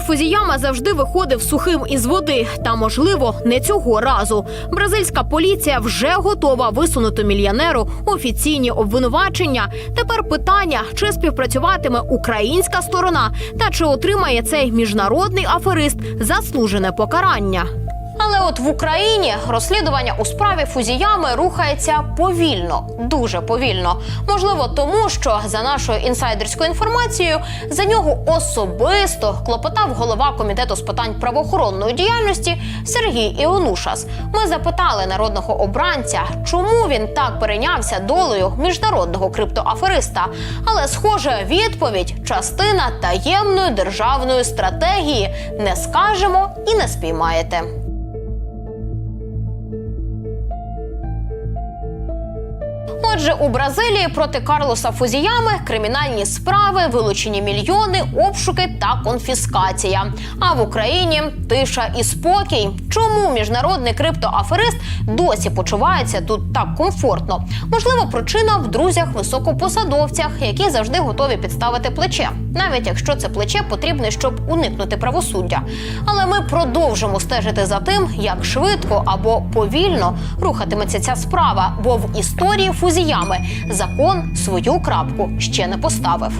Фузіяма завжди виходив сухим із води, та можливо не цього разу. Бразильська поліція вже готова висунути мільйонеру офіційні обвинувачення. Тепер питання: чи співпрацюватиме українська сторона, та чи отримає цей міжнародний аферист заслужене покарання. Але от в Україні розслідування у справі Фузіями рухається повільно, дуже повільно. Можливо, тому що за нашою інсайдерською інформацією за нього особисто клопотав голова комітету з питань правоохоронної діяльності Сергій Іонушас. Ми запитали народного обранця, чому він так перейнявся долею міжнародного криптоафериста. Але, схоже, відповідь частина таємної державної стратегії не скажемо і не спіймаєте. Отже, у Бразилії проти Карлоса Фузіями кримінальні справи, вилучені мільйони, обшуки та конфіскація. А в Україні тиша і спокій. Чому міжнародний криптоаферист досі почувається тут так комфортно? Можливо, причина в друзях високопосадовцях, які завжди готові підставити плече, навіть якщо це плече потрібне, щоб уникнути правосуддя. Але ми продовжимо стежити за тим, як швидко або повільно рухатиметься ця справа, бо в історії фузіями закон свою крапку ще не поставив.